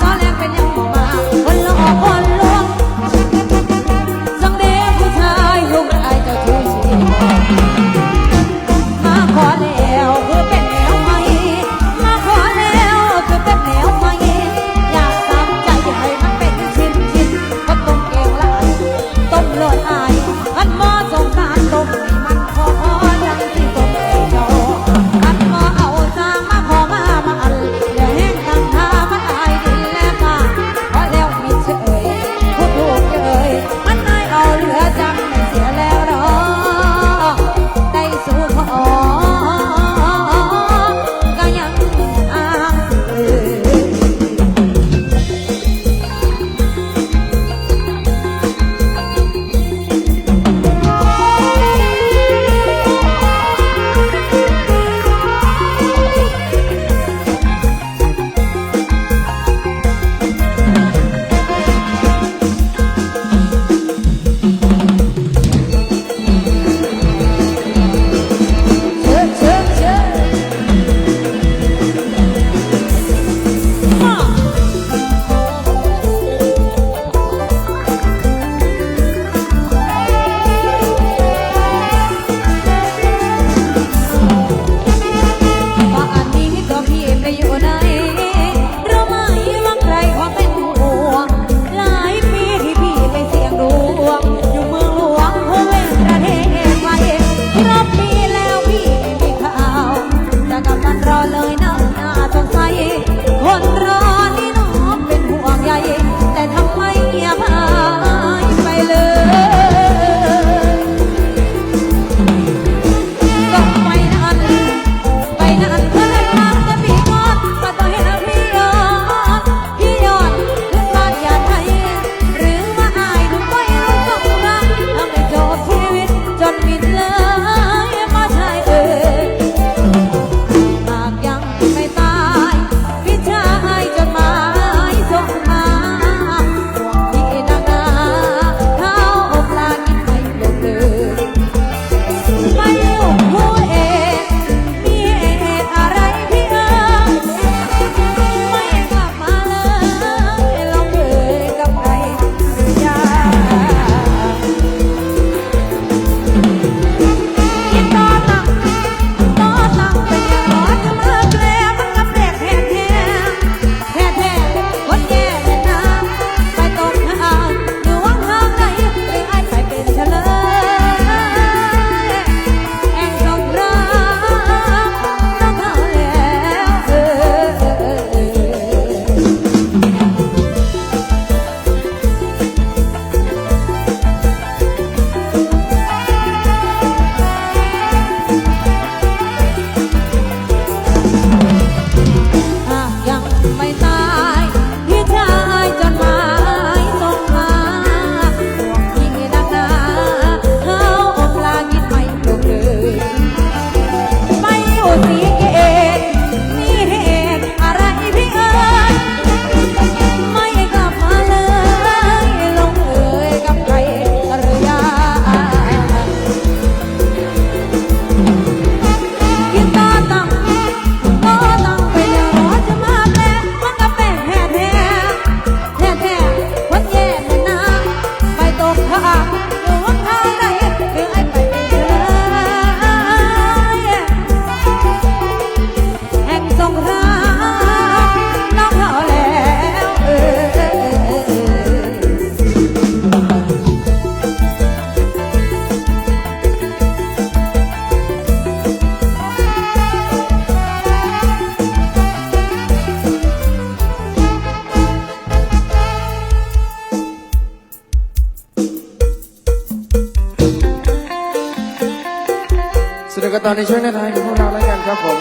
少两块 สุดท้ายก็ตอนนี้ช่วยในไทยของพวกเราแล้วกันครับผม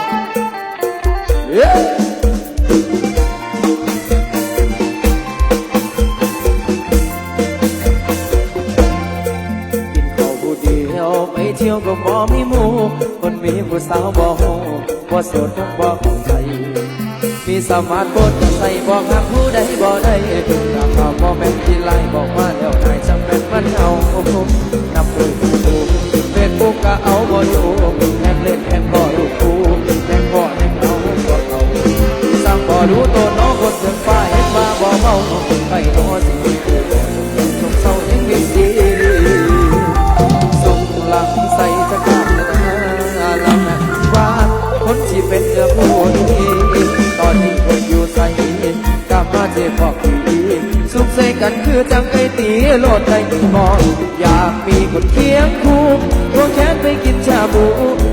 เย้กินข้าวผู้เดียวไปเที่ยวก็บ่มีหมู่คนมีผู้สาวบ่ฮู้บ่โสดยังบ่เข้าใจมีสมาร์ทโฟนใส่บอกหักผู้ใดบ่ได้ถ้าข่าวบ่แม่นที่ไลน์บอกว่าแล้วนายจำเป็นมันเอานับมือกูเฟซบุ๊ กก็เอาบ่อยู่แฮมเล่นแฮมก็ลูกกูแฮมบ่แฮมเอาบ่เอาสั่งบ่รู้ตัวน้องคนถึงฟ้าเห็นมาบ่เมาไปโน้สิชมเศร้ายังมีดีส่งหลังใส่จะกลับนาลำว่าคนที่เป็นเนื้อผู้นี้ตอนนี้คนอยู่ใส่กลับมาเจ็บบอกดีสุขใส่กันคือจังไอตีโลดใจมองอยาก คนเคียงคู่ควงแขนไปกินชาบู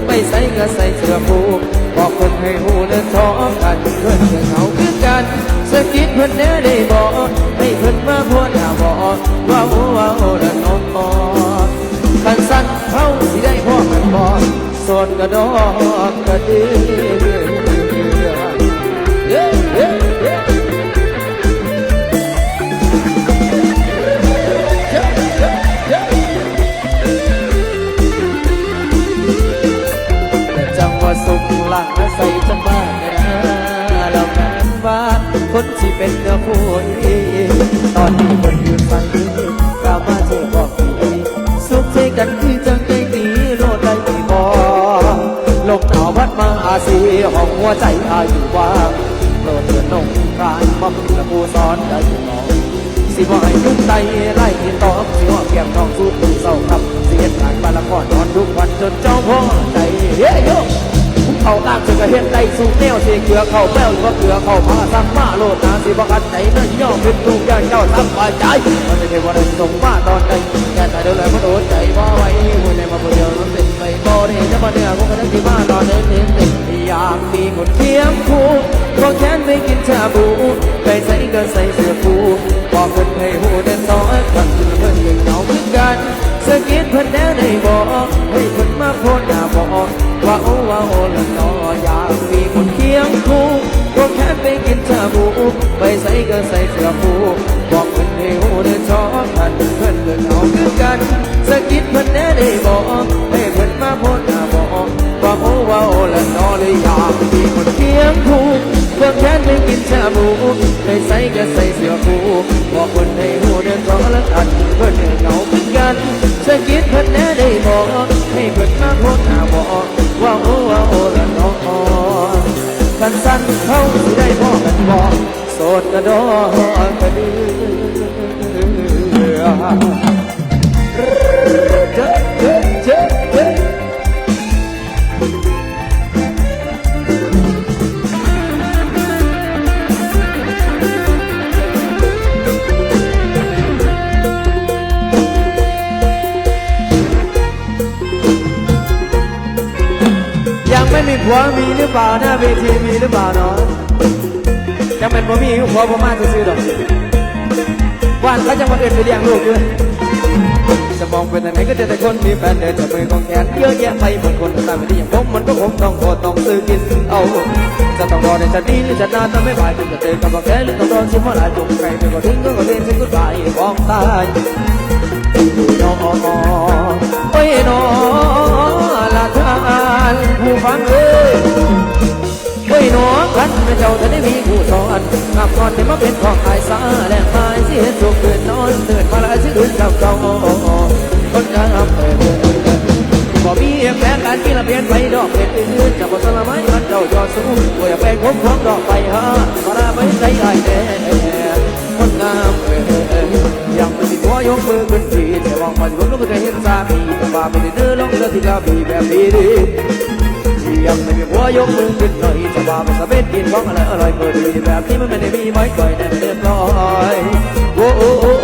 ไปใส่ก็ใส่เสื้อผูบอกคนให้หูเดินท้อกันเพื่อนจะเหงาคือกันสะกิดเพื่อนแน่ได้บอกให้เพื่อนมาพูดหน้าบอกว่าโอ้ว่าโอ้ดันน้องมอขันสั้นเขาสิได้พ่อกันบ่โสดกระดอกกระดือ เป็นเนื้อผู้นี้ตอนนี้คนอยู่ใส่กล้ามาเจอบอกดีสุขใจกันคือจังใจดีโลดได้ดีบอลมหนาวพัดมาอาสีห้องหัวใจอาอยู่ว่างโปรดเถิดนงกรานมาเป็นผู้สอนได้ยู่น้องสิบ่ให้ยุ่งใจไล่ที่ตอบสิว่าเพียงน้องสู้ตื่นเศร้าครับเสียงานบาละครนอนทุกวันจนเจ้าพ่อใจเฮ้ยโย เขาตามจนกระเฮ็ดได้สู้แนวเสียเกลือเขาแป้วหรือว่าเกลือเขามาซ้ำมาโลดนาสิบ่คันใจนั่นย่อมเป็นลูกย่างเจ้าสบายใจมันจะเทวดาส่งมาตอนใดแค่ใจเดียวเลยมันโดนใจบ่ไหวหัวใจมาผู้เดียวมันเป็นไปบ่ได้จะมาเนื้อพวกกันที่มาตอนเดินเดินเดินอยากมีคนเคียงคู่ก็แค้นไม่กินชาบูไปใส่ก็ใส่เสื้อผู บอกเพิ่นให้หูเดินต่อกันเพิ่นยังเหงาเหมือนกันสะกิดเพิ่นแน่ได้บอกให้เพิ่นมาโพดหน้าบอกว่าโอ้ว่าโอ้ละนออยากมีคนเคียงคู่ก็แค้นไปกินชาบูไปใส่ก็ใส่เสื้อผูบอกเพิ่นให้หูเดินต่อกันเพิ่นยังเหงาเหมือนกันสะกิดเพิ่นแน่ได้บอกให้เพิ่นมาโพดหน้าบอกว่าโอ้ว่าโอ้ละนอเลยอยากมีคนเคียงคู่ พวกแค้นไปกินชาบูไปใส่ก็ใส่เสื้อผูบอกเพิ่นให้หูเดินต่อล้วกันเพิ่นยังเหงาเหมือนกันสะกิดเพิ่นแน่ได้บอกให้เพิ่นมาโพดหน้าบอกว่าโอ้ว่าโอ้ละนอกันสั้นเขาสิได้พอกันบอกโสดกระดอกกระเดือ มีผัวมีหรือเปล่าหน้าเวทีมีหรือเปล่าเนาะยังเป็นผัวมีผัวประมาซื้อดอกวันเขาจะมาเดินไปเลี้ยงลูกด้วยจะมองไปทางไหนก็เจอแต่คนมีแฟนเดินจับมือของแขนเยอะแยะไปหมดคนตามไปที่อย่างผมมันก็คงต้องโคตรต้องซื้อกินเอาจะต้องรอในจะดีหรือจะนานต้องไม่ไหวจนจะเจอกับบอกแค่หรือต้องรอชิมว่าหลายจุกใครไปก็ถึงก็ก็เล่นฉันก็ตายของตายน้องโอ้ยน้อละ ทานผู้ฟังเอ้ยเฮ้ยหนองพันพระเจ้าท่านได้มีผู้สอนขับก่อนได้มาเป็นของอายสาแลกไม้เสียสุขเกินนอนเตือนมาละชื่ออื่นเจ้าเก่าคนกลางามเปิดบ่มีแฟนการกินละเพียนไปดอกเห็ดอื่นจะบ่สละไม้มันเจ้าจอสู้บ่อยากเป็นผมของดอกไปฮะมาละไม่ใจได้แน่คนงามเปิดยังไม่ติดหัวยกมือขึ้นที องมาที่ผมก็เคยเห็นสามีแต่ว่าไม่ได้เดินลงเลือที่จะบี่แบบนี้ดิยังไม่มีหัวยกมือขึ้นหน่อยจะว่าไปสะเบ็ดกินของอะไรอร่อยเปิดีแบบนี้มันไม่ได้มีไม้ก่อยแน่นเรียบร้อยโอ้โอ้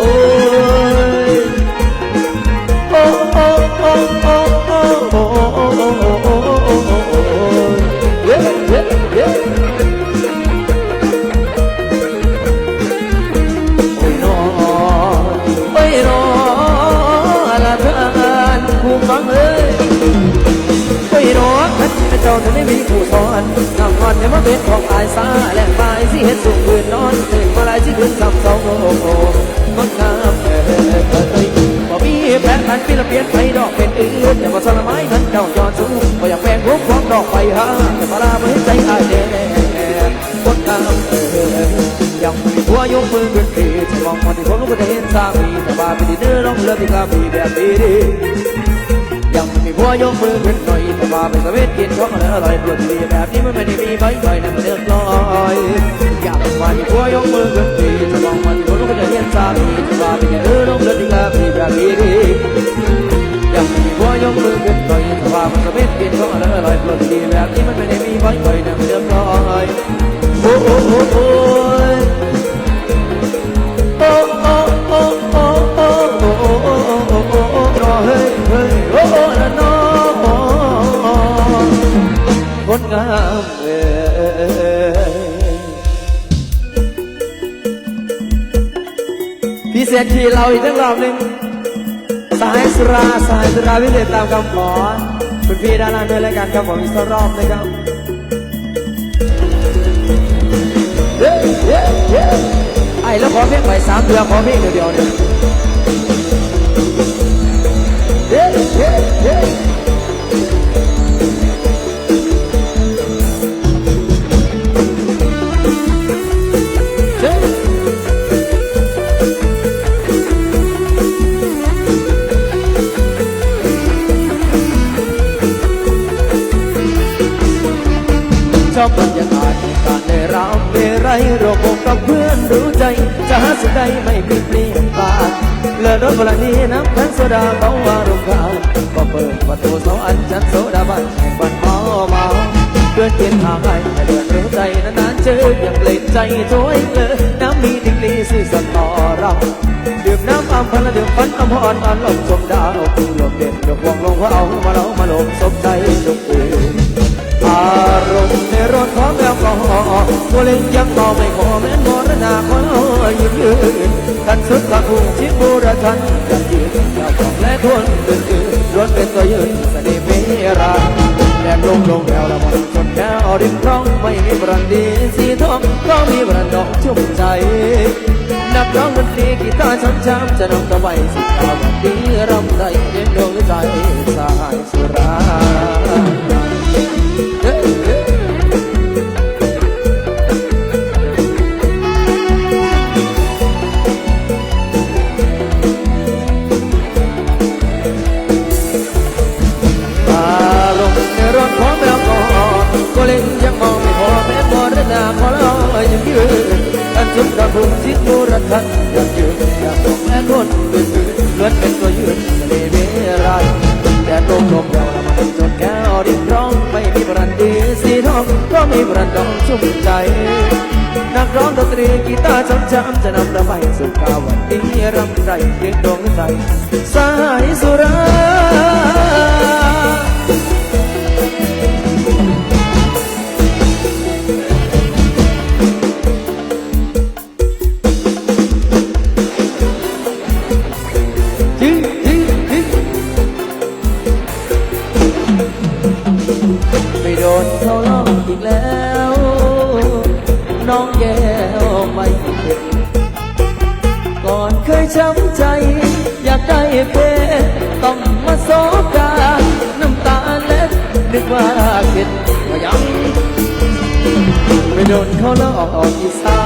จ้าจะไม่มีผู้สอนนำนอนในมาเป็นของอายสาแหลกบายสิเห็นสุขคืนนอนตื่นมาลายสิคืนคำเศร้าโอ้โหมันงามเอ้ยบ่มีแผนพันปีละเปลี่ยนไปดอกเป็นอื่นแต่ว่าสละไม้นั้นเจ้ายอดสูงบ่อยากแบ่งรูปของดอกไปหาแต่มาลาไม่ใจอายแน่คนงามเอ้ยยังมีผัวยกมือขึ้นทีจะมองคนที่ผมรู้ก็จะเห็นสามีแต่ว่าเป็นดีเนื้อร้องเลือดที่กามีแบบนี้ดี ยังมีผัวยกมือขึ้นหน่อยแต่ว่าเป็นสวิตกินของอร่อยปวดดีแบบนี้มันไม่ได้มีใบใบนั่งเลือกลอยอยากมามีผัวยกมือขึ้นดีจะมองมันที่คนก็จะเห็นสามีแต่ว่าเป็นเรื่องเลือดที่กามีแบบนี้ยังมีผัวยกมือขึ้นหน่อยแต่ว่าเป็นสวิตกินของอร่อยปวดดีแบบนี้มันไม่ได้มีใบย่อก เศษที่เราอีกทั้งรอบหนึ่งสายสุราสายสุราวิเลตตามคำขอคุณพี่ด้านล่างด้วยแล้วกันครับผมอีกสักรอบนะครับเฮ้ยเฮ้ยเฮ้ยไอ้แล้วขอเพลงไปสามเดือนขอเพลงเดียวเดียวเนี่ย ใจถ้วยเลยน้ำมีดิกลีสื่อสัตย์ต่อเราดื่มน้ำอัมพันดื่มฟันอัมพรอันลมชมดาวลมเด่นยกวงลงว่าเอามาเล่ามาลมสมใจทุกคืนอารมณ์ในรถของแอลกอฮอล์ตัวเล็กยังต่อไม่ขอแม้นมรณาขอยืนยืนกันสุดกระพุงชิบูระทันกันยืนยากบอกและคนตื่นตื่นรถเป็นตัวยืนเสน่ห์เมราแด งลงลงแล้วละมันจนแก้วริมร้องไม่มีบรันดีสีทองก็มีบรันดอกชุ่มใจนักร้องดนตรีกีตาร์ช้ำช้ำจะนำตะไบสิตาวันดีรำได้เด่นดวงใจสายสุรา จำจะนำระบายสู่กาวันนี้รำไรเพียงดวงใจ โดนเขาลอกอีกสา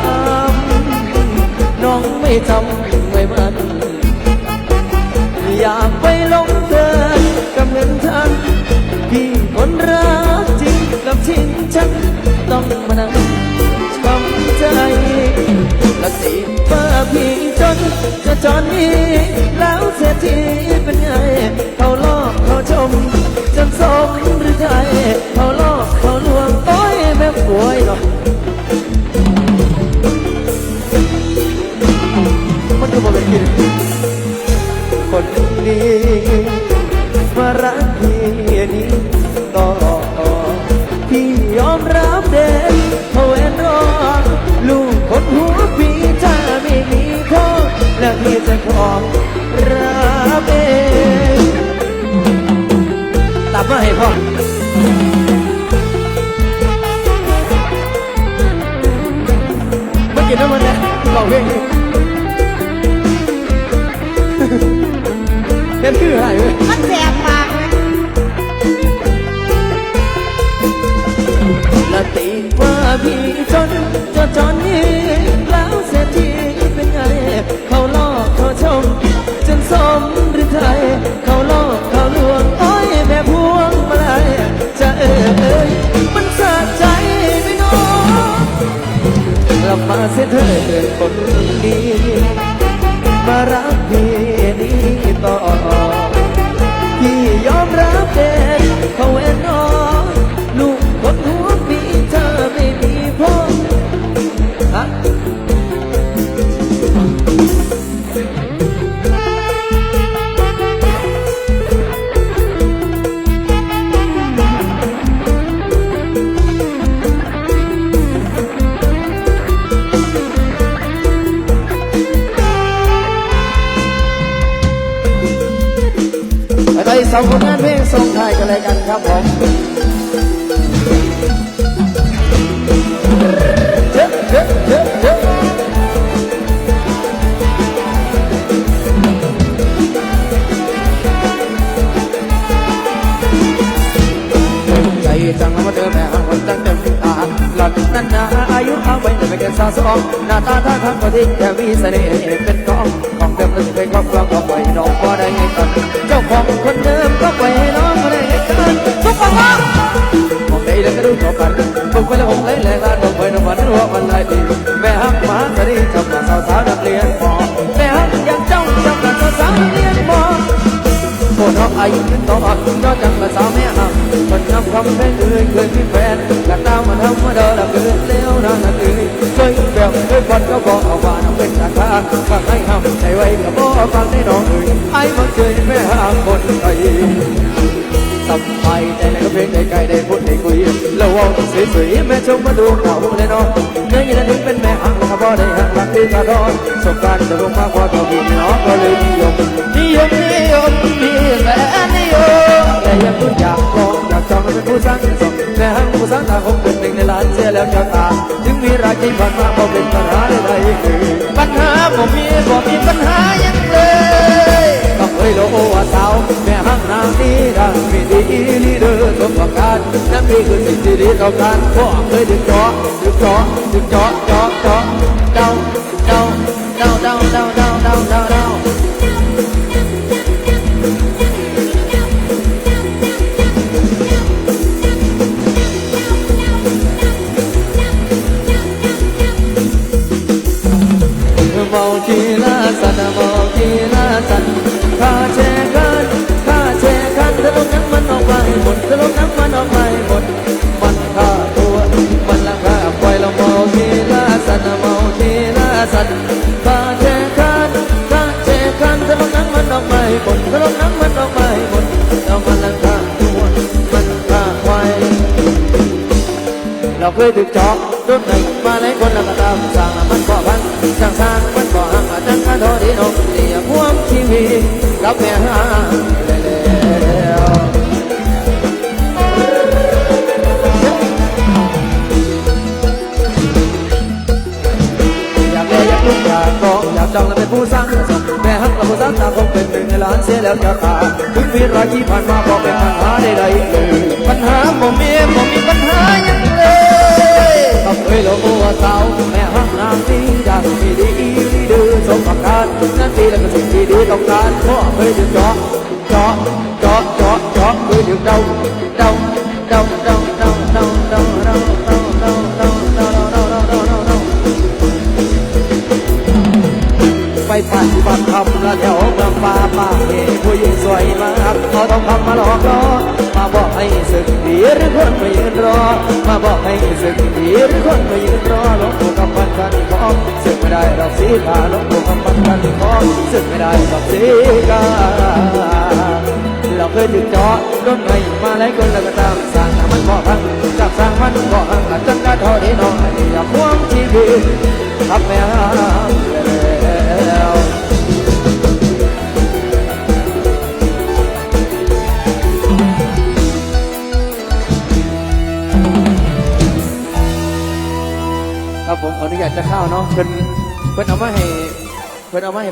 มน้องไม่จำไม่มัน อยากไปลงเดินกับเงินทันพี่คนรักจริงกับชิงฉันต้องมานั่งช้ำใจละสิป้าพี่จนจะจอนนี้ กินน้ำมันนะบอกเพลงนี้เล่นคือหายเลยมันแสบปากเลยละตีว่าพี่จนจะจนนี้แล้วเศรษฐีเป็นไงเขาลอกเขาชม จนสมหรือไทยเขาลอก ลับมาเสียเถิดคนดี มารักพี่ ครับผมเจ๊ะเจ๊ะเจ๊ะเจ๊ะใจจังมาเดิมแม่หันจังเต็มตาหล่อนนั้นนาอายุเอาไปแต่ไม่เกินสาวสองหน้าตาท่าทางก็ดีแค่มีเสน่ห์เป็นของของเดิมเลยเป็นความความก็ไปน้องก็ได้ไงกันเจ้าของคนเดิม โอ้น้องอายุถึงต่อน้องจังละสาวแม่อะคนทำคำเป็นเอ่ยเคยมีแฟนกันตามมาทำมาเดินละเกินแล้วนั่นน่ะคือเคยแบบเคยคนก็บอกเอาว่าน้องเป็นสาขาฟังให้ทำใจไว้กับอกฟังได้น้องเอ่ยไอ้มันเคยแม่หาคนไทย สบายใจในก็เพลงได้ไกลได้พูดได้คุยแล้วว่าสวยๆแม่ชมมาดูเขาเลยน้องเนื้อยันถึงเป็นแม่หักนะครับพ่อได้หักรักที่กระดอนสงการจะลงมากกว่าตัวพี่น้องก็เลยนิยมนิยมนิยมมีแฟนนิยมแต่ยังพูดอยากลองอยากจองเป็นผู้สร้างสมแม่หักผู้สร้างตาคงเป็นหนึ่งในล้านเสียแล้วเจ้าตาถึงมีรายที่ผ่านมาพอเป็นปัญหาใดๆคือปัญหาผมมีบ่มีปัญหายัง หักนางดีดังมีดีลีเดอร์สมประกันนั่นนี่คือสิ่งที่ ยถึกจอกโดนหนึ่งมาหลายคนแล้วก็ตามสั่งมันก็พันสั่งสร้างมันก็หักจังกระโดดดีนกเดียพ่วงชีวิตกับแม่ห้างแล้วอยากแม่อยากลุกอยากกองอยากจองและเป็นผู้สร้างสมแม่ฮักและผู้สร้างตาคงเป็นหนึ่งในล้านเสียแล้วจะตาดถึงวีรอยที่ผ่านมา ดาเดาเดาเดาเดาเดาเดาเดาเดาเดาไปปฏิบัติธรรมและแถวเมืองป่าป่าเอผู้หญิงสวยมากเขาต้องคำมาหลอกล่อมาบอกให้สึกดีหรือคนมายืนรอ มาบอกให้สึกดีหรือคนมายืนรอหลวงปู่ กำปั้นกันของสึกไม่ได้ดอกสีกาลวงปู่กำมันกันของสึกไม่ได้ดอกสีกาเราเคยถึงจอรถไงมาหลายคนแล้วก็ตามสั่งมันก็พังจากสั่งมันก็พังกันจังทอดีน้องอย่าห่วงชีวิตครับแม่แล้ว อยากจะเข้าเนาะเพิ่นเพิ่นเอามาให้เพิ่นเอามาให้